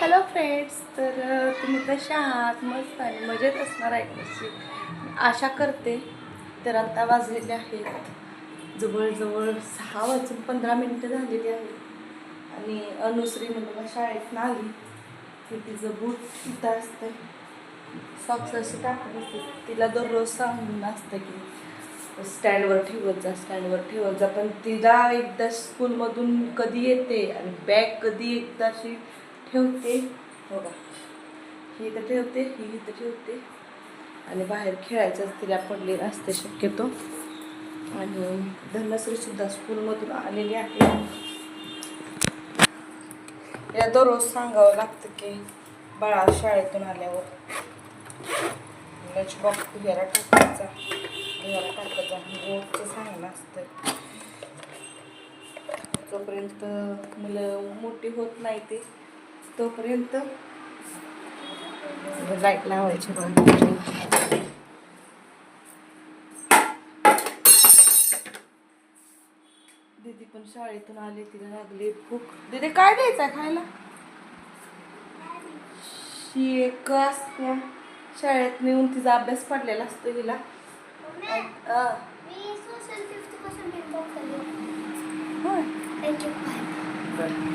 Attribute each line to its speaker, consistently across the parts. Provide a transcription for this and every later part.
Speaker 1: Hello friends तर तुम्ही कशा आहात? मस्त आणि मजेत असणार आहे कशी? आशा करते. तर आता वाजलेले आहेत. जवळजवळ सहा वाजून पंधरा मिनटं झालेली आहेत. आणि अनुसरी मला शाळेत नाली. की तिचं बूट इथं असतं. सॉक्स असे टाकत असते. तिला दररोज सांगून असतं की स्टँडवर ठेवत जा स्टँडवर ठेवत जा. पण तिला एकदा स्कूलमधून कधी येते आणि बॅग कधी एकदा अशी ठेवते. बघा. ही इथं ठेवते ही इथं ठेवते. आणि बाहेर खेळायचं तिला पडले असते शक्यतो. आणि धनश्रीसुद्धा स्कूलमधून आलेली आहे. या दररोज सांगावं लागतं की बाळा शाळेतून आल्यावर लंच बॉक्स घ्यायला टाकायचा. घ्यायला टाकायचा रोजचं सांगणं असतं. जोपर्यंत मुलं मोठी होत नाही ते तोपर्यंत लाइट लावायची बघा दीदी पण शाळेतून आली तिला लागली भूक. दीदी काय द्यायचं आहे खायला? शेक असत्या शाळेत नेऊन तिचा अभ्यास पडलेला असतो
Speaker 2: बाय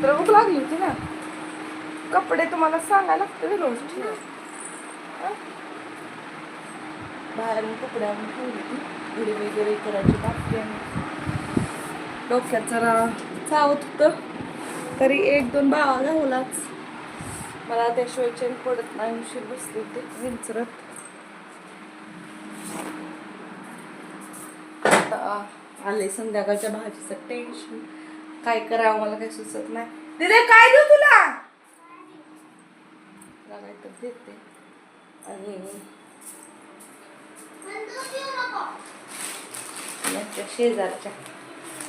Speaker 1: तर भूक लागली होती ना? कपडे तुम्हाला सांगायला लागते रोज बाहेरून कपडे आणून ठेवली ती. घडी वगैरे करायची बाकी डोक्यात जरा चावत होतं. तरी एक दोन बावा धावलाच मला त्याशिवाय चैन पडत नाही उशीर बसली होते विंचरत. आता आले संध्याकाळच्या भाजीचं टेन्शन काय करावं मला काही सुचत नाही. दिदे काय देऊ तुला? तुला काय तर देते. आणि याच्या शेजारच्या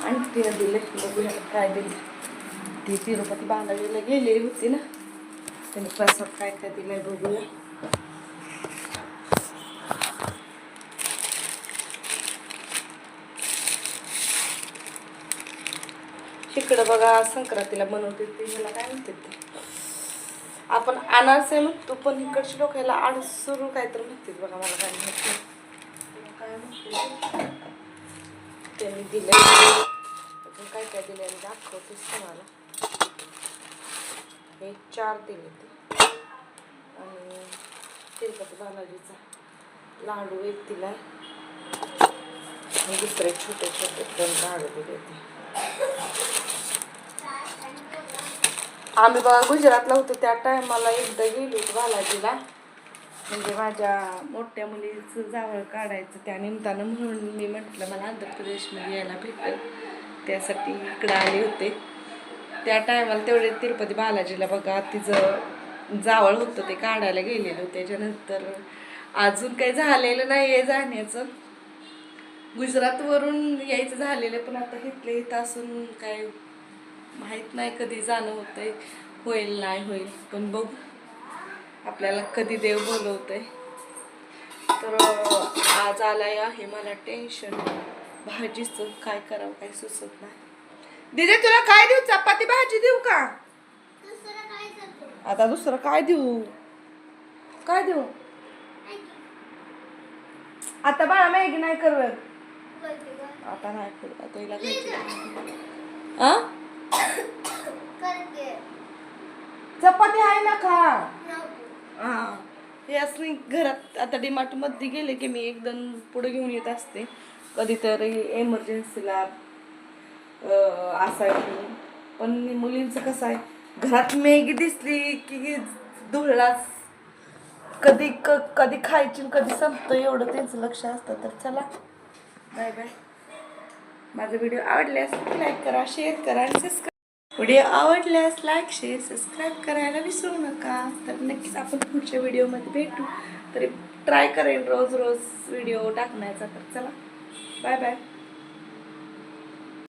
Speaker 1: आणखीनं दिले बघूया काय दिले. ती तिरुपती बालाजीला गेलेली होती ना. त्याने प्रसाद काय काय दिलाय बघूया. इकडं बघा संक्रांतीला बनवते ते ह्याला काय म्हणते ते? आपण अनारसे म्हणतो पण इकडची लोक ह्याला आडसरू काय तर म्हणतात बघा मला काय माहिती. काय त्यांनी दिलं. काय काय दिलं आणि दाखवतेच तुम्हाला. हे चार दिले ते. आणि तिरुपती बालाजीचा लाडू एक दिला दुसरे छोटे छोटे दोन लाडू दिले ते. आम्ही बघा गुजरातला होतो त्या टायमाला एकदा गेलो होतो बालाजीला. म्हणजे माझ्या मोठ्या मुलीचं जावळ काढायचं त्या निमित्तानं म्हणून मी म्हटलं मला आंध्र प्रदेशमध्ये यायला भेटेल. त्यासाठी इकडं आले होते. त्या टायमाला तेवढे तिरुपती बालाजीला बघा तिचं जावळ होतं ते काढायला गेलेलं. त्याच्यानंतर अजून काही झालेलं नाही आहे जाण्याचं. गुजरातवरून यायचं झालेलं पण आता इथले इथं असून काय माहीत नाही कधी जाणं होतंय होईल नाही होईल. पण बघू. आपल्याला कधी देव बोलवतंय. तर आज आलाय आहे मला टेन्शन भाजीचं काय करावं काय सुचत नाही. दिदे तुला काय देऊ? चपाती भाजी देऊ का? आता दुसरं काय देऊ? काय देऊ? आता बाळा मॅगी नाही करत? आता नाही करत आता हिला घ्यायची आ
Speaker 2: करते
Speaker 1: चपाती आहे ना खा
Speaker 2: नको.
Speaker 1: हा. हे असं घरात आता डीमार्टमध्ये गेले की मी एकदम पुढे घेऊन येत असते. कधीतरी एमर्जन्सीला असायची. पण मुलींचं कसं आहे घरात मॅगी दिसली की धुळलाच कधी क कधी खायची कधी संपतं एवढं त्यांचं लक्ष असतं. तर चला बाय बाय माझा व्हिडिओ आवडल्यास लाईक करा शेअर करा आणि सबस्क्राईब व्हिडिओ आवडल्यास लाईक शेअर सबस्क्राईब करायला विसरू नका. तर नक्कीच आपण पुढच्या व्हिडिओमध्ये भेटू. तरी ट्राय करेन रोज रोज व्हिडिओ टाकण्याचा. तर चला. Bye bye